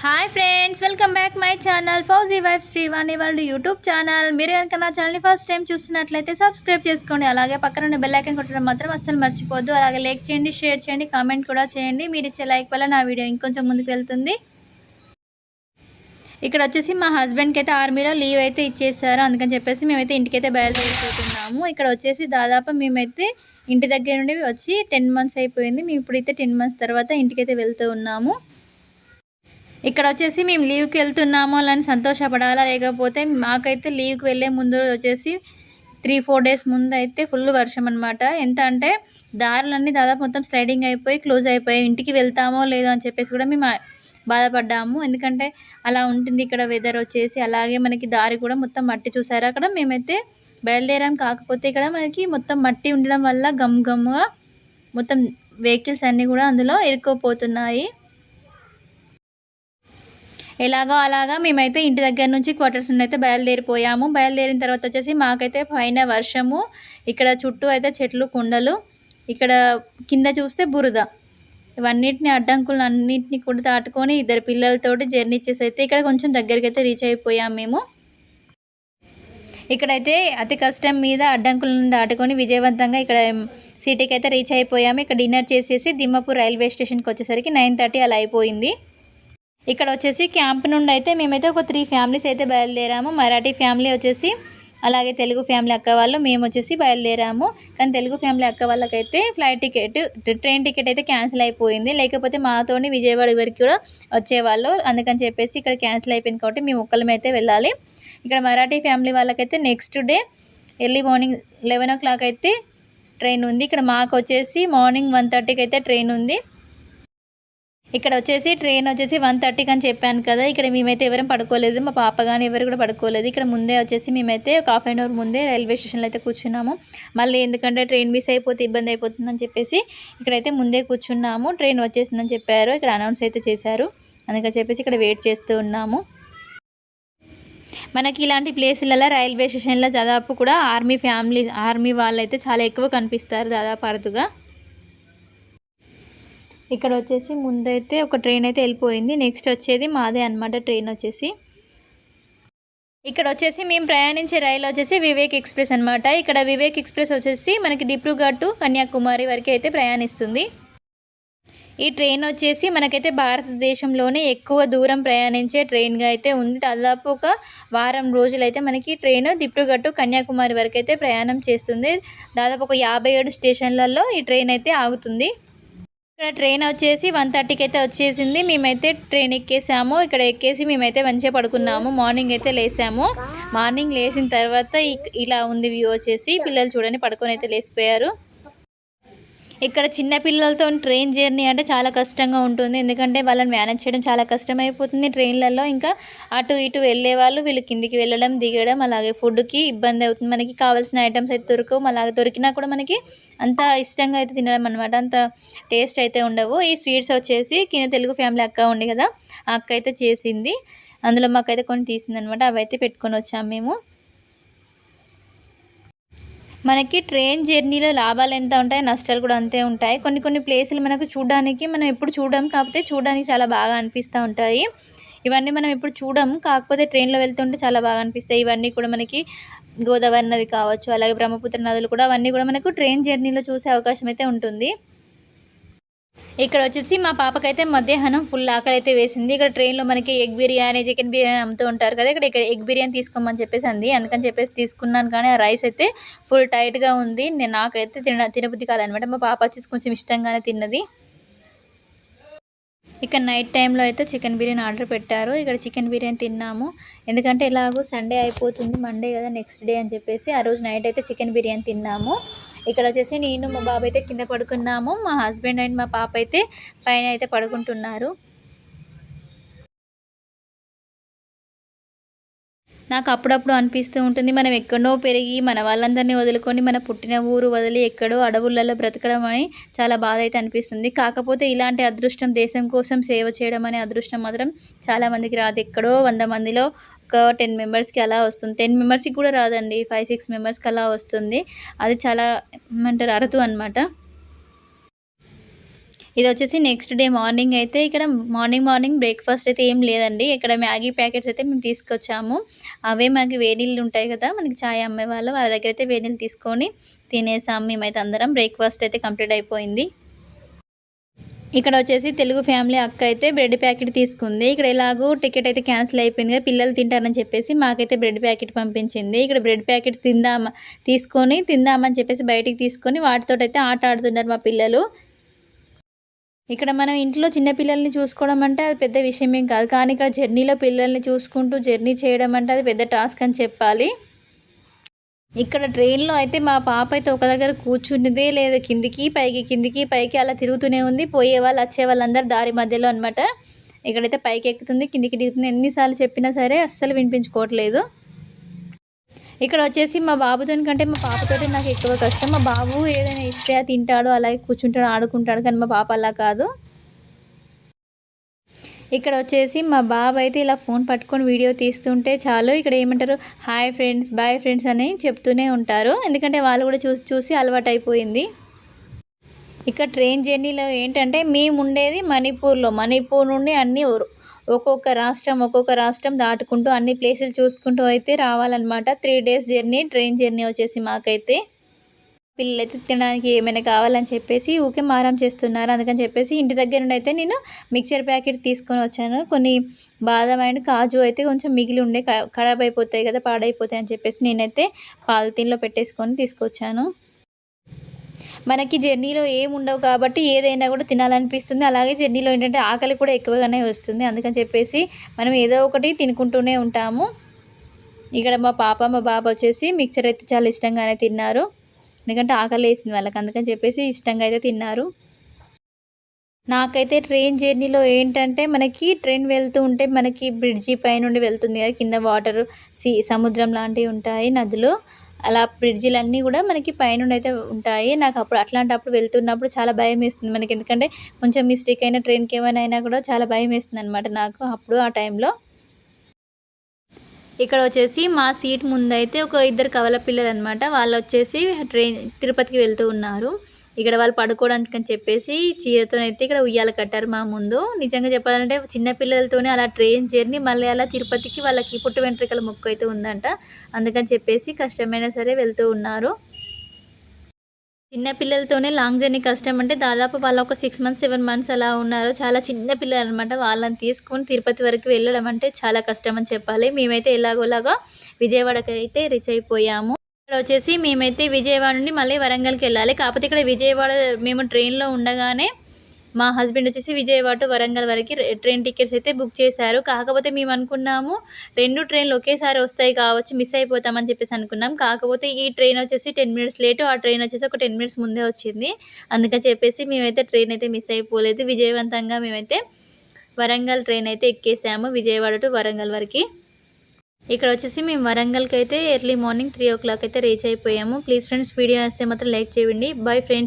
Hi friends welcome back my channel Fauji wife Srivani వాళ్ళు YouTube channel మీరు కనుక నా ఛానల్ని ఫస్ట్ టైం చూస్తున్నట్లయితే సబ్స్క్రైబ్ చేసుకోండి. అలాగే పక్కన ఉన్న బెల్ కొట్టడం మాత్రం అస్సలు మర్చిపోద్దు అలాగే లైక్ చేయండి షేర్ చేయండి కామెంట్ కూడా చేయండి. మీరు ఇచ్చే లైక్ వల్ల నా వీడియో ఇంకొంచెం ముందుకు వెళ్తుంది. ఇక్కడ వచ్చేసి మా హస్బెండ్కి అయితే ఆర్మీలో లీవ్ అయితే ఇచ్చేసారు. అందుకని చెప్పేసి మేమైతే ఇంటికైతే బయలుదేరిపోతున్నాము. ఇక్కడ వచ్చేసి దాదాపు మేమైతే ఇంటి దగ్గర నుండి వచ్చి టెన్ మంత్స్ అయిపోయింది. మేము ఇప్పుడైతే టెన్ మంత్స్ తర్వాత ఇంటికైతే వెళ్తూ ఉన్నాము. ఇక్కడ వచ్చేసి మేము లీవ్కి వెళ్తున్నాము అని సంతోషపడాలా? లేకపోతే మాకైతే లీవ్కి వెళ్ళే ముందు వచ్చేసి త్రీ ఫోర్ డేస్ ముందు అయితే ఫుల్ వర్షం అనమాట ఎంత అంటే దారులన్నీ దాదాపు మొత్తం స్లైడింగ్ అయిపోయి క్లోజ్ అయిపోయి ఇంటికి వెళ్తామో లేదో అని చెప్పేసి కూడా మేము బాధపడ్డాము. ఎందుకంటే అలా ఉంటుంది ఇక్కడ వెదర్ వచ్చేసి అలాగే మనకి దారి కూడా మొత్తం మట్టి చూసారు? అక్కడ మేమైతే బయలుదేరాం. కాకపోతే ఇక్కడ మనకి మొత్తం మట్టి ఉండడం వల్ల గమ్ గమ్గా మొత్తం వెహికల్స్ అన్నీ కూడా అందులో ఇరుక్కుపోతున్నాయి. ఎలాగో అలాగా మేమైతే ఇంటి దగ్గర నుంచి క్వార్టర్స్ నుండి అయితే బయలుదేరిపోయాము. బయలుదేరిన తర్వాత వచ్చేసి మాకైతే పైన వర్షము ఇక్కడ చుట్టూ అయితే చెట్లు కుండలు ఇక్కడ కింద చూస్తే బురద. ఇవన్నిటిని అడ్డంకులను అన్నింటినీ కూడా దాటుకొని ఇద్దరు పిల్లలతోటి జర్నీ చేసి అయితే ఇక్కడ కొంచెం దగ్గరికి అయితే రీచ్ అయిపోయాం మేము. ఇక్కడైతే అతి కష్టం మీద అడ్డంకులను దాటుకొని విజయవంతంగా ఇక్కడ సిటీకి అయితే రీచ్ అయిపోయాము. ఇక్కడ డిన్నర్ చేసేసి దిమ్మపూర్ రైల్వే స్టేషన్కి వచ్చేసరికి నైన్ థర్టీ అలా అయిపోయింది. ఇక్కడ వచ్చేసి క్యాంప్ నుండి అయితే మేమైతే ఒక త్రీ ఫ్యామిలీస్ అయితే బయలుదేరాము. మరాఠీ ఫ్యామిలీ వచ్చేసి అలాగే తెలుగు ఫ్యామిలీ అక్క వాళ్ళు మేము వచ్చేసి బయలుదేరాము. కానీ తెలుగు ఫ్యామిలీ అక్క వాళ్ళకైతే ఫ్లైట్ టికెట్ ట్రైన్ టికెట్ అయితే క్యాన్సిల్ అయిపోయింది. లేకపోతే మాతోని విజయవాడ వరకు కూడా వచ్చేవాళ్ళు. అందుకని చెప్పేసి ఇక్కడ క్యాన్సిల్ అయిపోయింది కాబట్టి మేము ఒక్కళ్ళమే అయితే వెళ్ళాలి. ఇక్కడ మరాఠీ ఫ్యామిలీ వాళ్ళకైతే next day early morning eleven o'clock అయితే ట్రైన్ ఉంది. ఇక్కడ మాకు వచ్చేసి మార్నింగ్ వన్ థర్టీకి అయితే ట్రైన్ ఉంది. ఇక్కడ వచ్చేసి ట్రైన్ వచ్చేసి వన్ థర్టీకి అని చెప్పాను కదా. ఇక్కడ మేమైతే ఎవరం పడుకోలేదు. మా పాప కానీ ఎవరు కూడా పడుకోలేదు. ఇక్కడ ముందే వచ్చేసి మేమైతే ఒక హాఫ్ అన్ అవర్ ముందే రైల్వే స్టేషన్లో అయితే కూర్చున్నాము. మళ్ళీ ఎందుకంటే ట్రైన్ మిస్ అయిపోతే ఇబ్బంది అయిపోతుందని చెప్పేసి ఇక్కడైతే ముందే కూర్చున్నాము. ట్రైన్ వచ్చేసిందని చెప్పారు. ఇక్కడ అనౌన్స్ అయితే చేశారు. అందుకని చెప్పేసి ఇక్కడ వెయిట్ చేస్తూ ఉన్నాము. మనకి ఇలాంటి ప్లేసులలో రైల్వే స్టేషన్లో దాదాపు కూడా ఆర్మీ ఫ్యామిలీ ఆర్మీ వాళ్ళు అయితే చాలా ఎక్కువ కనిపిస్తారు దాదాపు అరుదుగా. ఇక్కడ వచ్చేసి ముందైతే ఒక ట్రైన్ అయితే వెళ్ళిపోయింది. నెక్స్ట్ వచ్చేది మాదే అనమాట ట్రైన్ వచ్చేసి. ఇక్కడ వచ్చేసి మేము ప్రయాణించే రైలు వచ్చేసి వివేక్ ఎక్స్ప్రెస్ అనమాట ఇక్కడ వివేక్ ఎక్స్ప్రెస్ వచ్చేసి మనకి డిబ్రూఘడ్ టు కన్యాకుమారి వరకు అయితే ప్రయాణిస్తుంది. ఈ ట్రైన్ వచ్చేసి మనకైతే భారతదేశంలోనే ఎక్కువ దూరం ప్రయాణించే ట్రైన్గా అయితే ఉంది. దాదాపు ఒక వారం రోజులైతే మనకి ట్రైన్ దిప్రుగట్టు కన్యాకుమారి వరకు అయితే ప్రయాణం చేస్తుంది. దాదాపు ఒక యాభై ఏడు స్టేషన్లలో ఈ ట్రైన్ అయితే ఆగుతుంది. ఇక్కడ ట్రైన్ వచ్చేసి వన్ థర్టీకి అయితే వచ్చేసింది. మేమైతే ట్రైన్ ఎక్కేసాము. ఇక్కడ ఎక్కేసి మేమైతే మంచిగా పడుకున్నాము. మార్నింగ్ అయితే లేసాము. మార్నింగ్ లేచిన తర్వాత ఇలా ఉంది వ్యూ వచ్చేసి. పిల్లలు చూడండి పడుకొని అయితే లేచిపోయారు. ఇక్కడ చిన్న పిల్లలతో ట్రైన్ జర్నీ అంటే చాలా కష్టంగా ఉంటుంది. ఎందుకంటే వాళ్ళని మేనేజ్ చేయడం చాలా కష్టమైపోతుంది ట్రైన్లలో. ఇంకా అటు ఇటు వెళ్ళే వాళ్ళు వీళ్ళు కిందికి వెళ్ళడం దిగడం అలాగే ఫుడ్కి ఇబ్బంది అవుతుంది. మనకి కావాల్సిన ఐటమ్స్ అయితే దొరకవు. అలాగే దొరికినా కూడా మనకి అంత ఇష్టంగా అయితే తినడం అనమాట అంత టేస్ట్ అయితే ఉండవు. ఈ స్వీట్స్ వచ్చేసి కింద తెలుగు ఫ్యామిలీ అక్క ఉంది కదా ఆ అక్క అయితే చేసింది. అందులో మాకైతే కొన్ని తీసింది అనమాట అవి అయితే పెట్టుకొని వచ్చాము మేము. మనకి ట్రైన్ జర్నీలో లాభాలు ఎంత ఉంటాయి నష్టాలు కూడా అంతే ఉంటాయి. కొన్ని కొన్ని ప్లేసులు మనకు చూడడానికి మనం ఎప్పుడు చూడడం కాకపోతే చూడడానికి చాలా బాగా అనిపిస్తూ ఉంటాయి. ఇవన్నీ మనం ఎప్పుడు చూడము కాకపోతే ట్రైన్లో వెళ్తుంటే చాలా బాగా అనిపిస్తాయి. ఇవన్నీ కూడా మనకి గోదావరి నది కావచ్చు అలాగే బ్రహ్మపుత్ర నదులు కూడా అవన్నీ కూడా మనకు ట్రైన్ జర్నీలో చూసే అవకాశం అయితే ఉంటుంది. ఇక్కడ వచ్చేసి మా పాపకైతే మధ్యాహ్నం ఫుల్ ఆకలి అయితే వేసింది. ఇక్కడ ట్రైన్లో మనకి ఎగ్ బిర్యానీ చికెన్ బిర్యానీ అమ్ముతూ ఉంటారు కదా ఇక్కడ ఇక్కడ ఎగ్ బిర్యానీ తీసుకోమని చెప్పేసి అంది. అందుకని చెప్పేసి తీసుకున్నాను కానీ ఆ రైస్ అయితే ఫుల్ టైట్గా ఉంది. నేను నాకైతే తిన తినబుద్ధి కాదనమాట. మా పాప వచ్చేసి కొంచెం ఇష్టంగానే తిన్నది. ఇక్కడ నైట్ టైంలో అయితే చికెన్ బిర్యానీ ఆర్డర్ పెట్టారు. ఇక్కడ చికెన్ బిర్యానీ తిన్నాము. ఎందుకంటే ఎలాగో సండే అయిపోతుంది మండే కదా నెక్స్ట్ డే అని చెప్పేసి ఆ రోజు నైట్ అయితే చికెన్ బిర్యానీ తిన్నాము. ఇక్కడ వచ్చేసి నేను మా బాబు అయితే కింద పడుకున్నాము. మా హస్బెండ్ అండ్ మా పాప అయితే పైన అయితే పడుకుంటున్నారు. నాకు అప్పుడప్పుడు అనిపిస్తూ ఉంటుంది మనం ఎక్కడో పెరిగి మన వాళ్ళందరినీ వదులుకొని మన పుట్టిన ఊరు వదిలి ఎక్కడో అడవులలో బ్రతకడం అని చాలా బాధ అయితే అనిపిస్తుంది. కాకపోతే ఇలాంటి అదృష్టం దేశం కోసం సేవ చేయడం అనే అదృష్టం మాత్రం చాలా మందికి రాదు. ఎక్కడో వంద మందిలో ఒక టెన్ మెంబర్స్కి అలా వస్తుంది. టెన్ మెంబర్స్కి కూడా రాదండి ఫైవ్ సిక్స్ మెంబర్స్కి అలా వస్తుంది. అది చాలా ఏమంటారు అరుదు అనమాట ఇది వచ్చేసి నెక్స్ట్ డే మార్నింగ్ అయితే ఇక్కడ మార్నింగ్ మార్నింగ్ బ్రేక్ఫాస్ట్ అయితే ఏం లేదండి. ఇక్కడ మ్యాగీ ప్యాకెట్స్ అయితే మేము తీసుకొచ్చాము. అవే మాకు వేడిళ్ళు ఉంటాయి కదా మనకి చాయ్ అమ్మే వాళ్ళు వాళ్ళ దగ్గర అయితే వేడిళ్ళు తీసుకొని తినేసాం మేమైతే అందరం బ్రేక్ఫాస్ట్ అయితే కంప్లీట్ అయిపోయింది. ఇక్కడ వచ్చేసి తెలుగు ఫ్యామిలీ అక్క అయితే బ్రెడ్ ప్యాకెట్ తీసుకుంది. ఇక్కడ ఎలాగో టికెట్ అయితే క్యాన్సిల్ అయిపోయింది కదా పిల్లలు తింటారని చెప్పేసి మాకైతే బ్రెడ్ ప్యాకెట్ పంపించింది. ఇక్కడ బ్రెడ్ ప్యాకెట్ తిందామా తీసుకొని తిందామని చెప్పేసి బయటికి తీసుకొని వాటితో అయితే ఆట ఆడుతున్నారు మా పిల్లలు. ఇక్కడ మనం ఇంట్లో చిన్నపిల్లల్ని చూసుకోవడం అంటే అది పెద్ద విషయం ఏం కాదు. కానీ ఇక్కడ జర్నీలో పిల్లల్ని చూసుకుంటూ జర్నీ చేయడం అంటే అది పెద్ద టాస్క్ అని చెప్పాలి. ఇక్కడ ట్రైన్లో అయితే మా పాప అయితే ఒక దగ్గర కూర్చున్నదే లేదు. కిందికి పైకి కిందికి పైకి అలా తిరుగుతూనే ఉంది. పోయే వాళ్ళు వచ్చే వాళ్ళందరూ దారి మధ్యలో అనమాట ఇక్కడైతే పైకి ఎక్కుతుంది కిందికి దిగుతుంది. ఎన్నిసార్లు చెప్పినా సరే అస్సలు వినిపించుకోవట్లేదు. ఇక్కడ వచ్చేసి మా బాబుతో కంటే మా పాపతో నాకు ఎక్కువ కష్టం. మా బాబు ఏదైనా ఇస్తే తింటాడు అలాగే కూర్చుంటాడు ఆడుకుంటాడు కానీ మా పాప అలా కాదు. ఇక్కడ వచ్చేసి మా బాబు అయితే ఇలా ఫోన్ పట్టుకొని వీడియో తీస్తుంటే చాలు. ఇక్కడ ఏమంటారు? హాయ్ ఫ్రెండ్స్ బాయ్ ఫ్రెండ్స్ అని చెప్తూనే ఉంటారు. ఎందుకంటే వాళ్ళు కూడా చూసి చూసి అలవాటు అయిపోయింది ఇక్కడ ట్రైన్ జర్నీలో ఏంటంటే మేము ఉండేది మణిపూర్లో. మణిపూర్ నుండి అన్ని ఒక్కొక్క రాష్ట్రం ఒక్కొక్క రాష్ట్రం దాటుకుంటూ అన్ని ప్లేసులు చూసుకుంటూ అయితే రావాలన్నమాట. Three days journey train journey వచ్చేసి మాకైతే పిల్లలైతే తినడానికి ఏమైనా కావాలని చెప్పేసి ఊకే మారం చేస్తున్నారు. అందుకని చెప్పేసి ఇంటి దగ్గర నుండి అయితే నేను మిక్చర్ ప్యాకెట్ తీసుకొని వచ్చాను. కొన్ని బాదం అండ్ కాజు అయితే కొంచెం మిగిలి ఉండే ఖరాబ్ అయిపోతాయి కదా పాడైపోతాయి అని చెప్పేసి నేనైతే పాలిథీన్లో పెట్టేసుకొని తీసుకొచ్చాను. మనకి జర్నీలో ఏం ఉండవు కాబట్టి ఏదైనా కూడా తినాలనిపిస్తుంది. అలాగే జర్నీలో ఏంటంటే ఆకలి కూడా ఎక్కువగానే వస్తుంది. అందుకని చెప్పేసి మనం ఏదో ఒకటి తినుకుంటూనే ఉంటాము. ఇక్కడ మా పాప మా బాబు వచ్చేసి మిక్చర్ అయితే చాలా ఇష్టంగానే తిన్నారు. ఎందుకంటే ఆకలి వేసింది వాళ్ళకి. అందుకని చెప్పేసి ఇష్టంగా అయితే తిన్నారు. నాకైతే ట్రైన్ జర్నీలో ఏంటంటే మనకి ట్రైన్ వెళ్తూ ఉంటే మనకి బ్రిడ్జి పై నుండి వెళ్తుంది కదా కింద వాటర్ సీ సముద్రం లాంటివి ఉంటాయి నదులు. అలా బ్రిడ్జిలన్నీ కూడా మనకి పైన అయితే ఉంటాయి. నాకు అప్పుడు అట్లాంటప్పుడు వెళ్తున్నప్పుడు చాలా భయం వేస్తుంది మనకి. ఎందుకంటే కొంచెం మిస్టేక్ అయినా ట్రైన్కి ఏమైనా అయినా కూడా చాలా భయం వేస్తుంది అనమాట నాకు అప్పుడు ఆ టైంలో. ఇక్కడ వచ్చేసి మా సీట్ ముందైతే ఒక ఇద్దరు కవల పిల్లలు అనమాట వాళ్ళు వచ్చేసి ట్రైన్ తిరుపతికి వెళ్తూ ఉన్నారు. ఇక్కడ వాళ్ళు పడుకోవడానికి అని చెప్పేసి చీరతోనైతే ఇక్కడ ఉయ్యాల కట్టారు మా ముందు. నిజంగా చెప్పాలంటే చిన్న పిల్లలతోనే అలా ట్రైన్ జర్నీ మళ్ళీ అలా తిరుపతికి వాళ్ళకి పుట్టు వెంట్రుకల మొక్కు అయితే ఉందంట. అందుకని చెప్పేసి కష్టమైనా సరే వెళ్తూ ఉన్నారు. చిన్న పిల్లలతోనే లాంగ్ జర్నీ కష్టం అంటే దాదాపు వాళ్ళు ఒక సిక్స్ మంత్స్ సెవెన్ మంత్స్ అలా ఉన్నారు. చాలా చిన్న పిల్లలు అనమాట వాళ్ళని తీసుకొని తిరుపతి వరకు వెళ్ళడం అంటే చాలా కష్టం అని చెప్పాలి. మేమైతే ఎలాగోలాగా విజయవాడకి అయితే రీచ్ అయిపోయాము. ఇక్కడ వచ్చేసి మేమైతే విజయవాడ నుండి మళ్ళీ వరంగల్కి వెళ్ళాలి. కాకపోతే ఇక్కడ విజయవాడ మేము ట్రైన్లో ఉండగానే మా హస్బెండ్ వచ్చేసి విజయవాడ టు వరంగల్ వరకు ట్రైన్ టికెట్స్ అయితే బుక్ చేశారు. కాకపోతే మేము అనుకున్నాము రెండు ట్రైన్లు ఒకేసారి వస్తాయి కావచ్చు మిస్ అయిపోతామని చెప్పేసి అనుకున్నాం. కాకపోతే ఈ ట్రైన్ వచ్చేసి టెన్ మినిట్స్ లేటు ఆ ట్రైన్ వచ్చేసి ఒక టెన్ మినిట్స్ ముందే వచ్చింది. అందుకని చెప్పేసి మేమైతే ట్రైన్ అయితే మిస్ అయిపోలేదు. విజయవంతంగా మేమైతే వరంగల్ ట్రైన్ అయితే ఎక్కేసాము విజయవాడ టు వరంగల్ వరకు. ఇక్కడ వచ్చేసి మేము వరంగల్కి అయితే early morning three o'clock అయితే రీచ్ అయిపోయాము. ప్లీజ్ ఫ్రెండ్స్ వీడియో వస్తే మాత్రం లైక్ చేయండి. Bye friends